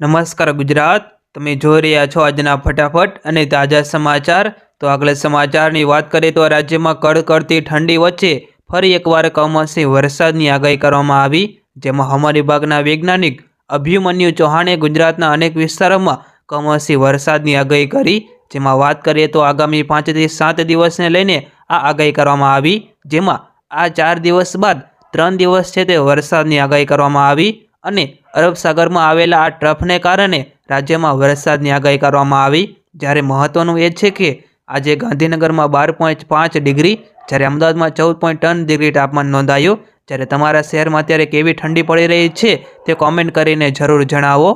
નમસ્કાર ગુજરાત, તમે જોઈ રહ્યા છો આજના ફટાફટ અને તાજા સમાચાર. તો આગળ સમાચારની વાત કરીએ તો રાજ્યમાં કડકડતી ઠંડી વચ્ચે ફરી એકવાર કમોસમી વરસાદની આગાહી કરવામાં આવી, જેમાં હવામાન વિભાગના વૈજ્ઞાનિક અભિમન્યુ ચૌહાણે ગુજરાતના અનેક વિસ્તારોમાં કમોસમી વરસાદની આગાહી કરી. જેમાં વાત કરીએ તો આગામી પાંચથી સાત દિવસને લઈને આ આગાહી કરવામાં આવી, જેમાં આ ચાર દિવસ બાદ ત્રણ દિવસ છે તે વરસાદની આગાહી કરવામાં આવી. અને અરબ સાગરમાં આવેલા આ ટ્રફને કારણે રાજ્યમાં વરસાદની આગાહી કરવામાં આવી. જ્યારે મહત્વનું એ છે કે આજે ગાંધીનગરમાં બાર પોઈન્ટ પાંચ ડિગ્રી, જ્યારે અમદાવાદમાં ચૌદ પોઈન્ટ ત્રણ ડિગ્રી તાપમાન નોંધાયું. જ્યારે તમારા શહેરમાં અત્યારે કેવી ઠંડી પડી રહી છે તે કોમેન્ટ કરીને જરૂર જણાવો.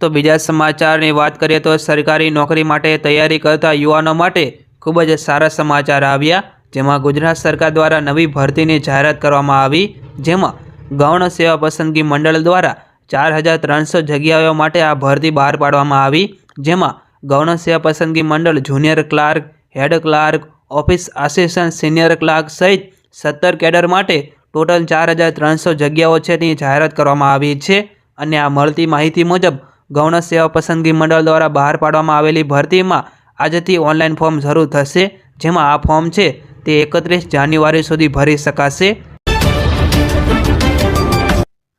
તો બીજા સમાચારની વાત કરીએ તો સરકારી નોકરી માટે તૈયારી કરતા યુવાનો માટે ખૂબ જ સારા સમાચાર આવ્યા. જેમાં ગુજરાત સરકાર દ્વારા નવી ભરતીની જાહેરાત કરવામાં આવી, જેમાં ગૌણ સેવા પસંદગી મંડળ દ્વારા ચાર હજાર ત્રણસો જગ્યાઓ માટે આ ભરતી બહાર પાડવામાં આવી, જેમાં ગૌણ સેવા પસંદગી મંડળ junior clerk, head clerk, office assistant senior clerk સહિત સત્તર કેડર માટે ટોટલ ચાર હજાર ત્રણસો જગ્યાઓ છે તેની જાહેરાત કરવામાં આવી છે અને આ મળતી માહિતી મુજબ ગૌણ સેવા પસંદગી મંડળ દ્વારા બહાર પાડવામાં આવેલી ભરતીમાં આજથી ઓનલાઈન ફોર્મ શરૂ થશે, જેમાં આ ફોર્મ છે તે એકત્રીસ જાન્યુઆરી સુધી ભરી શકાશે.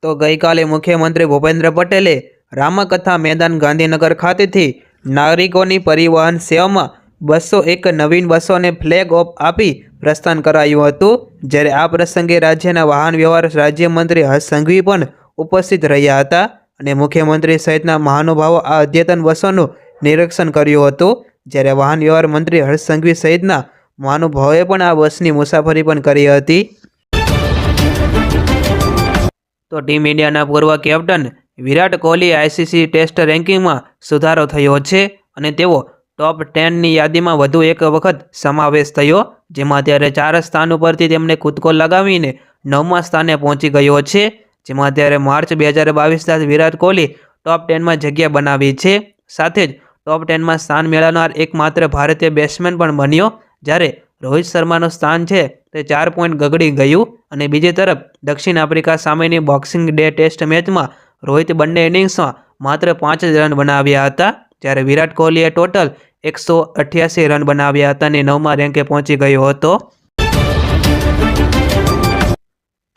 તો ગઈકાલે મુખ્યમંત્રી ભૂપેન્દ્ર પટેલે રામકથા મેદાન ગાંધીનગર ખાતેથી નાગરિકોની પરિવહન સેવામાં બસો એક નવીન બસોને ફ્લેગ ઓફ આપી પ્રસ્થાન કરાયું હતું. જ્યારે આ પ્રસંગે રાજ્યના વાહન વ્યવહાર રાજ્યમંત્રી હર્ષ સંઘવી પણ ઉપસ્થિત રહ્યા હતા અને મુખ્યમંત્રી સહિતના મહાનુભાવો આ અદ્યતન બસોનું નિરીક્ષણ કર્યું હતું. જ્યારે વાહન વ્યવહાર મંત્રી હર્ષ સંઘવી સહિતના મહાનુભાવોએ પણ આ બસની મુસાફરી પણ કરી હતી. તો ટીમ ઇન્ડિયાના પૂર્વ captain Virat Kohli ICC test રેન્કિંગમાં સુધારો થયો છે અને તેઓ ટોપ ટેનની યાદીમાં વધુ એક વખત સમાવેશ થયો, જેમાં ત્યારે ચાર સ્થાન ઉપરથી તેમને કૂદકો લગાવીને નવમા સ્થાને પહોંચી ગયો છે, જેમાં ત્યારે માર્ચ બે હજાર બાવીસ વિરાટ કોહલી ટોપ ટેનમાં જગ્યા બનાવી છે. સાથે જ ટોપ ટેનમાં સ્થાન મેળવનાર એકમાત્ર ભારતીય બેટ્સમેન પણ બન્યો જ્યારે રોહિત શર્માનું સ્થાન છે, તે ચાર પોઈન્ટ ગગડી ગયું અને બીજી તરફ દક્ષિણ આફ્રિકા સામેની બોક્સિંગ ડે ટેસ્ટ મેચમાં રોહિત બંને ઇનિંગ્સમાં માત્ર પાંચ જ રન બનાવ્યા હતા, જ્યારે વિરાટ કોહલીએ ટોટલ એકસો અઠ્યાસી રન બનાવ્યા હતા અને નવમા રેન્કે પહોંચી ગયો હતો.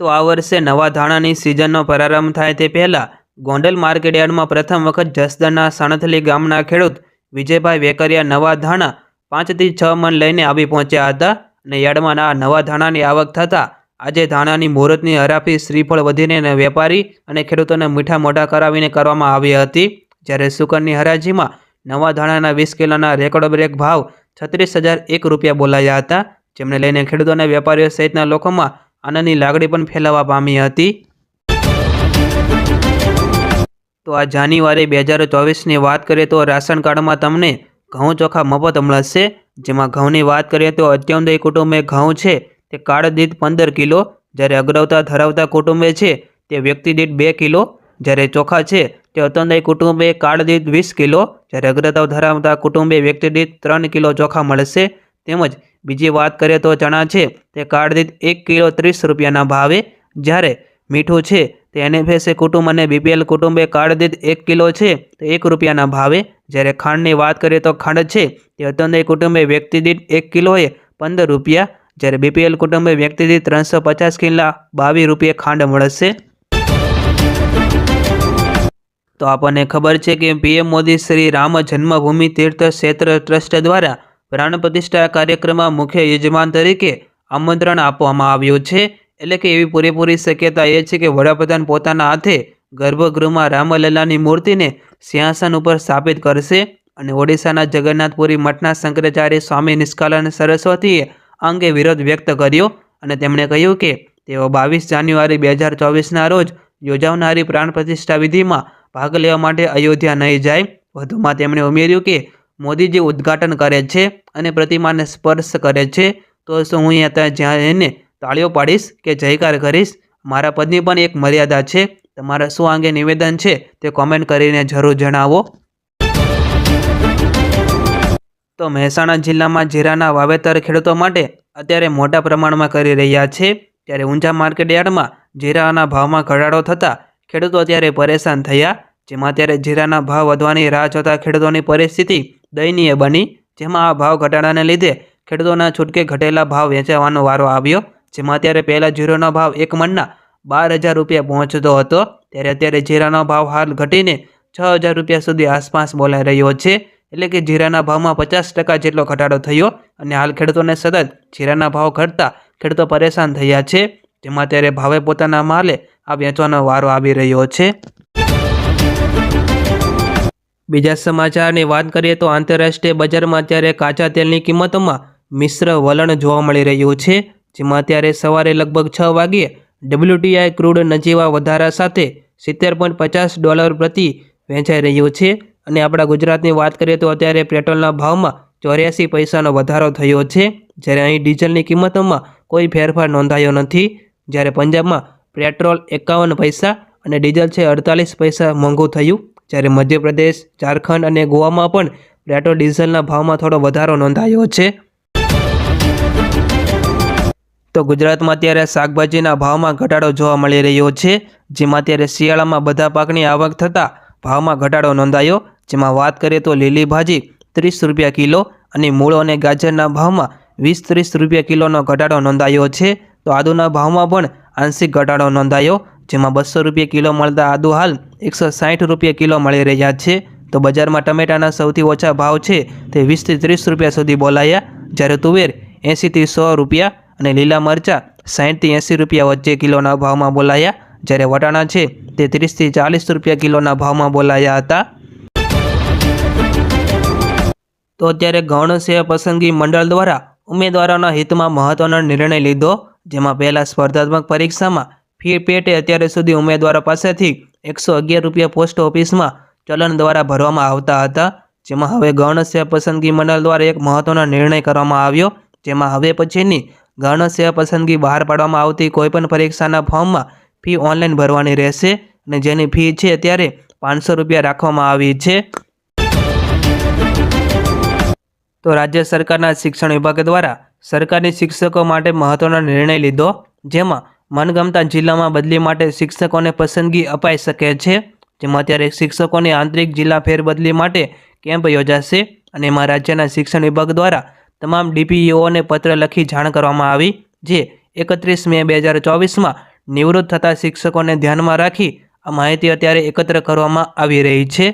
તો આ વર્ષે નવા ધાણાની સિઝનનો પ્રારંભ થાય તે પહેલાં ગોંડલ માર્કેટયાર્ડમાં પ્રથમ વખત જસદણના સણથલી ગામના ખેડૂત વિજયભાઈ વેકરિયા નવા ધાણા પાંચથી છ મણ લઈને આવી પહોંચ્યા હતા અને યાર્ડમાં આ નવા ધાણાની આવક થતાં આજે ધાણાની મુહૂર્તની હરાફી શ્રીફળ વધીને અને વેપારી અને ખેડૂતોને મીઠા મોઢા કરાવીને કરવામાં આવી હતી. જ્યારે સુકનની હરાજીમાં નવા ધાણાના વીસ કિલોના રેકોર્ડ બ્રેક ભાવ છત્રીસ હજાર એક રૂપિયા બોલાયા હતા, જેમને લઈને ખેડૂતોને વેપારીઓ સહિતના લોકોમાં આનંદની લાગણી પણ ફેલાવા પામી હતી. તો આ જાન્યુઆરી બે હજાર ચોવીસની વાત કરીએ તો રાશન કાર્ડમાં તમને ઘઉં ચોખા મફત મળશે જેમાં ઘઉંની વાત કરીએ તો અત્યંતય કુટુંબે ઘઉં છે, તે કાળ દીઠ પંદર કિલો. જ્યારે અગ્રવતા ધરાવતા કુટુંબે છે, તે વ્યક્તિ દીઠ બે કિલો. જ્યારે ચોખા છે, તે અત્યંતય કુટુંબે કાળ દીઠ વીસ કિલો. જ્યારે અગ્રતા ધરાવતા કુટુંબે વ્યક્તિ દીઠ ત્રણ કિલો ચોખા મળશે. તેમજ બીજી વાત કરીએ તો ચણા છે, તે કાળ દીઠ એક કિલો ત્રીસ રૂપિયાના ભાવે. જ્યારે મીઠું છે તે એનએફએસએ કુટુંબ અને બીપીએલ કુટુંબે કાર્ડ દીઠ એક કિલો છે, તો એક રૂપિયાના ભાવે. જ્યારે ખાંડની વાત કરીએ તો ખાંડ છે, તે અત્યંત કુટુંબે વ્યક્તિ દીઠ એક કિલોએ પંદર રૂપિયા. જ્યારે બીપીએલ કુટુંબે વ્યક્તિ દીઠ ત્રણસો પચાસ કિલા બાવીસ રૂપિયે ખાંડ મળશે. તો આપણને ખબર છે કે પીએમ મોદી શ્રી રામ જન્મભૂમિ તીર્થ ક્ષેત્ર ટ્રસ્ટ દ્વારા પ્રાણ પ્રતિષ્ઠા કાર્યક્રમમાં મુખ્ય યજમાન તરીકે આમંત્રણ આપવામાં આવ્યું છે. એટલે કે એવી પૂરેપૂરી શક્યતા એ છે કે વડાપ્રધાન પોતાના હાથે ગર્ભગૃહમાં રામલલ્લાની મૂર્તિને સિંહાસન ઉપર સ્થાપિત કરશે અને ઓડિશાના જગન્નાથપુરી મઠના શંકરાચાર્ય સ્વામી નિષ્કાલન સરસ્વતીએ અંગે વિરોધ વ્યક્ત કર્યો અને તેમણે કહ્યું કે તેઓ બાવીસ જાન્યુઆરી બે હજાર ચોવીસના રોજ યોજાનારી પ્રાણ પ્રતિષ્ઠા વિધિમાં ભાગ લેવા માટે અયોધ્યા નહીં જાય. વધુમાં તેમણે ઉમેર્યું કે મોદીજી ઉદ્ઘાટન કરે છે અને પ્રતિમાને સ્પર્શ કરે છે. તો શું હું ત્યાં જ્યાં એને તાળીઓ પાડીશ કે જયકાર કરીશ? મારા પદની પણ એક મર્યાદા છે. તમારા શું અંગે નિવેદન છે તે કોમેન્ટ કરીને જરૂર જણાવો. તો મહેસાણા જિલ્લામાં જીરાના વાવેતર ખેડૂતો માટે અત્યારે મોટા પ્રમાણમાં કરી રહ્યા છે. ત્યારે ઊંઝા માર્કેટ યાર્ડમાં જીરાના ભાવમાં ઘટાડો થતાં ખેડૂતો અત્યારે પરેશાન થયા. જેમાં અત્યારે જીરાના ભાવ વધવાની રાહ જોતા ખેડૂતોની પરિસ્થિતિ દયનીય બની. જેમાં આ ભાવ ઘટાડાને લીધે ખેડૂતોના છૂટકે ઘટેલા ભાવ વેચાવાનો વારો આવ્યો. જેમાં અત્યારે પહેલાં જીરોનો ભાવ એક મણના બાર હજાર રૂપિયા પહોંચતો હતો, ત્યારે અત્યારે જીરાનો ભાવ હાલ ઘટીને છ હજાર રૂપિયા સુધી આસપાસ બોલાઈ રહ્યો છે. એટલે કે જીરાના ભાવમાં પચાસ ટકા જેટલો ઘટાડો થયો અને હાલ ખેડૂતોને સતત જીરાના ભાવ ઘટતા ખેડૂતો પરેશાન થયા છે, જેમાં અત્યારે ભાવે પોતાના માલે આ વેચવાનો વારો આવી રહ્યો છે. બીજા સમાચારની વાત કરીએ તો આંતરરાષ્ટ્રીય બજારમાં અત્યારે કાચા તેલની કિંમતોમાં મિશ્ર વલણ જોવા મળી રહ્યું છે. જેમાં અત્યારે સવારે લગભગ છ વાગ્યે ડબ્લ્યુટીઆઈ ક્રૂડ નજીવા વધારા સાથે સિત્તેર પોઈન્ટ પચાસ ડોલર પ્રતિ વેચાઈ રહ્યું છે. અને આપણા ગુજરાતની વાત કરીએ તો અત્યારે પેટ્રોલના ભાવમાં ચોર્યાસી પૈસાનો વધારો થયો છે. જ્યારે અહીં ડીઝલની કિંમતોમાં કોઈ ફેરફાર નોંધાયો નથી. જ્યારે પંજાબમાં પેટ્રોલ એકાવન પૈસા અને ડીઝલ છે અડતાલીસ પૈસા મોંઘું થયું. જ્યારે મધ્યપ્રદેશ, ઝારખંડ અને ગોવામાં પણ પેટ્રોલ ડીઝલના ભાવમાં થોડો વધારો નોંધાયો છે. તો ગુજરાતમાં અત્યારે શાકભાજીના ભાવમાં ઘટાડો જોવા મળી રહ્યો છે. જેમાં અત્યારે શિયાળામાં બધા પાકની આવક થતાં ભાવમાં ઘટાડો નોંધાયો. જેમાં વાત કરીએ તો લીલી ભાજી ત્રીસ રૂપિયા કિલો અને મૂળો અને ગાજરના ભાવમાં વીસ ત્રીસ રૂપિયા કિલોનો ઘટાડો નોંધાયો છે. તો આદુના ભાવમાં પણ આંશિક ઘટાડો નોંધાયો. જેમાં બસો રૂપિયા કિલો મળતા આદુ હાલ એકસો સાઠ રૂપિયા કિલો મળી રહ્યા છે. તો બજારમાં ટમેટાના સૌથી ઓછા ભાવ છે તે વીસથી ત્રીસ રૂપિયા સુધી બોલાયા. જ્યારે તુવેર એંશીથી સો રૂપિયા અને લીલા મરચાં સાહીઠથી એંસી રૂપિયા વચ્ચે કિલોના ભાવમાં બોલાયા. જ્યારે વટાણા છે તે ત્રીસથી ચાલીસ રૂપિયા કિલોના ભાવમાં બોલાયા હતા. તો અત્યારે ગૌણ સેવા પસંદગી મંડળ દ્વારા ઉમેદવારોના હિતમાં મહત્વનો નિર્ણય લીધો, જેમાં પહેલાં સ્પર્ધાત્મક પરીક્ષામાં ફી પેટે અત્યારે સુધી ઉમેદવારો પાસેથી એકસો અગિયાર રૂપિયા પોસ્ટ ઓફિસમાં ચલણ દ્વારા ભરવામાં આવતા હતા. જેમાં હવે ગૌણ સેવા પસંદગી મંડળ દ્વારા એક મહત્વનો નિર્ણય કરવામાં આવ્યો, જેમાં હવે પછીની ગૌણ સેવા પસંદગી બહાર પાડવામાં આવતી કોઈપણ પરીક્ષાના ફોર્મમાં ફી ઓનલાઈન ભરવાની રહેશે અને જેની ફી છે અત્યારે પાંચસો રૂપિયા રાખવામાં આવી છે. તો રાજ્ય સરકારના શિક્ષણ વિભાગ દ્વારા સરકારની શિક્ષકો માટે મહત્વનો નિર્ણય લીધો, જેમાં મનગમતા જિલ્લામાં બદલી માટે શિક્ષકોને પસંદગી અપાઈ શકે છે. જેમાં અત્યારે શિક્ષકોની આંતરિક જિલ્લા ફેરબદલી માટે કેમ્પ યોજાશે અને એમાં રાજ્યના શિક્ષણ વિભાગ દ્વારા તમામ ડીપીઓને પત્ર લખી જાણ કરવામાં આવી, જે એકત્રીસ મે બે હજાર ચોવીસમાં નિવૃત્ત થતા શિક્ષકોને ધ્યાનમાં રાખી આ માહિતી અત્યારે એકત્ર કરવામાં આવી રહી છે.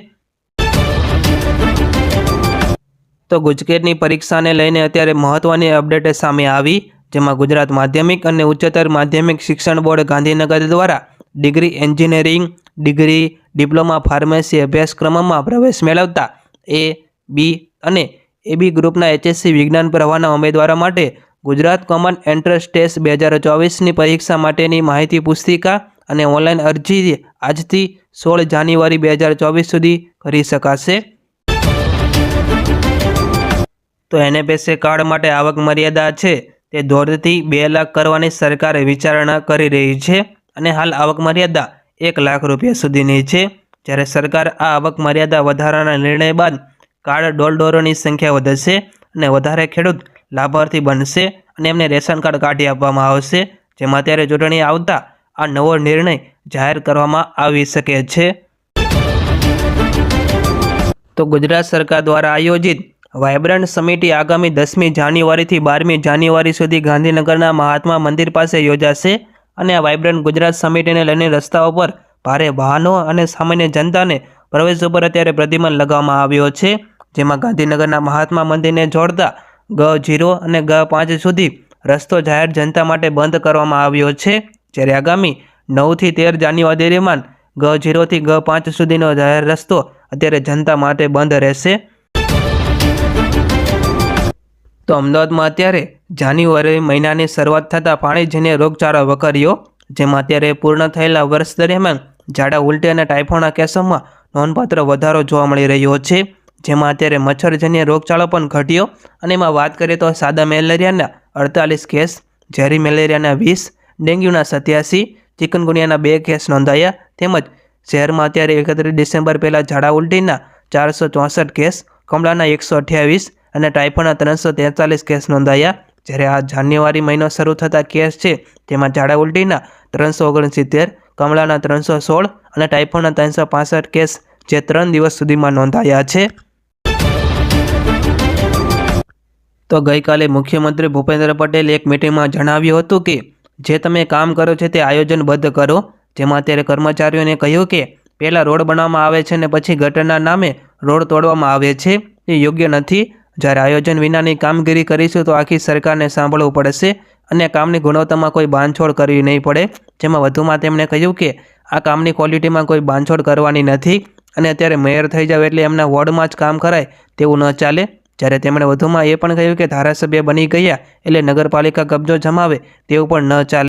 તો ગુજકેટની પરીક્ષાને લઈને અત્યારે મહત્ત્વની અપડેટ સામે આવી, જેમાં ગુજરાત માધ્યમિક અને ઉચ્ચતર માધ્યમિક શિક્ષણ બોર્ડ ગાંધીનગર દ્વારા degree engineering, degree diploma pharmacy અભ્યાસક્રમમાં પ્રવેશ મેળવતા એ, બી અને એબી ગ્રુપના એચએસસી વિજ્ઞાન પ્રવાહના ઉમેદવારો માટે ગુજરાત કોમન એન્ટ્રન્સ ટેસ્ટ બે હજાર ચોવીસની પરીક્ષા માટેની માહિતી પુસ્તિકા અને ઓનલાઈન અરજી આજથી સોળ જાન્યુઆરી બે હજાર ચોવીસ સુધી કરી શકાશે. તો એનએફએસએ કાર્ડ માટે આવક મર્યાદા છે તે દોઢથી બે લાખ કરવાની સરકારે વિચારણા કરી રહી છે અને હાલ આવક મર્યાદા એક લાખ રૂપિયા સુધીની છે. જ્યારે સરકાર આ આવક મર્યાદા વધારાના નિર્ણય બાદ કાર્ડ ડોલડોરોની સંખ્યા વધશે અને વધારે ખેડૂત લાભાર્થી બનશે અને એમને રેશન કાર્ડ કાઢી આપવામાં આવશે, જેમાં ત્યારે ચૂંટણી આવતા આ નવો નિર્ણય જાહેર કરવામાં આવી શકે છે. તો ગુજરાત સરકાર દ્વારા આયોજિત વાયબ્રન્ટ સમિટી આગામી દસમી જાન્યુઆરીથી બારમી જાન્યુઆરી સુધી ગાંધીનગરના મહાત્મા મંદિર પાસે યોજાશે અને આ વાયબ્રન્ટ ગુજરાત સમિટીને લઈને રસ્તાઓ પર ભારે વાહનો અને સામાન્ય જનતાને પ્રવેશ ઉપર અત્યારે પ્રતિબંધ લગાવવામાં આવ્યો છે. જેમાં ગાંધીનગરના મહાત્મા મંદિરને જોડતા ગ જીરો અને ગ પાંચ સુધી રસ્તો જાહેર જનતા માટે બંધ કરવામાં આવ્યો છે. જ્યારે આગામી નવથી તેર જાન્યુઆરી દરમિયાન ગ જીરોથી ગ પાંચ સુધીનો જાહેર રસ્તો અત્યારે જનતા માટે બંધ રહેશે. તો અમદાવાદમાં અત્યારે જાન્યુઆરી મહિનાની શરૂઆત થતાં પાણીજીને રોગચાળો વકર્યો, જેમાં અત્યારે પૂર્ણ થયેલા વર્ષ દરમિયાન ઝાડા, ઉલટી અને ટાઇફોડના કેસોમાં નોંધપાત્ર વધારો જોવા મળી રહ્યો છે. જેમાં અત્યારે મચ્છરજન્ય રોગચાળો પણ ઘટ્યો અને એમાં વાત કરીએ તો સાદા મેલેરિયાના અડતાલીસ કેસ, ઝેરી મેલેરિયાના વીસ, ડેન્ગ્યુના સત્યાસી, ચિકનગુનિયાના બે કેસ નોંધાયા તેમજ શહેરમાં અત્યારે એકત્રીસ ડિસેમ્બર પહેલાં ઝાડા ઉલટીના ચારસો ચોસઠ કેસ, કમળાના એકસો અઠ્યાવીસ અને ટાઇફોઇડના ત્રણસો તેતાલીસ કેસ નોંધાયા. જ્યારે આ જાન્યુઆરી મહિનો શરૂ થતા કેસ છે, તેમાં ઝાડા ઉલટીના ત્રણસો ઓગણસિત્તેર, કમળાના ત્રણસો સોળ અને ટાઇફોના ત્રણસો પાસઠ કેસ જે ત્રણ દિવસ સુધીમાં નોંધાયા છે. તો ગઈકાલે મુખ્યમંત્રી ભૂપેન્દ્ર પટેલે એક મિટિંગમાં જણાવ્યું હતું કે, જે તમે કામ કરો છો તે આયોજનબદ્ધ કરો. જેમાં અત્યારે કર્મચારીઓને કહ્યું કે, પહેલાં રોડ બનાવવામાં આવે છે અને પછી ગટરના નામે રોડ તોડવામાં આવે છે. એ યોગ્ય નથી. જ્યારે આયોજન વિનાની કામગીરી કરીશું તો આખી સરકારને સાંભળવું પડશે અને કામની ગુણવત્તામાં કોઈ બાંધછોડ કરવી નહીં પડે. જેમાં વધુમાં તેમણે કહ્યું કે, આ કામની ક્વોલિટીમાં કોઈ બાંધછોડ કરવાની નથી અને અત્યારે મેયર થઈ જાવ એટલે એમના વોર્ડમાં જ કામ કરાય તેવું ન ચાલે. જ્યારે તેમણે વધુમાં એ પણ કહ્યું કે ધારાસભ્ય બની ગયા એટલે નગરપાલિકા કબજો જમાવે તેવું પણ ન ચાલે.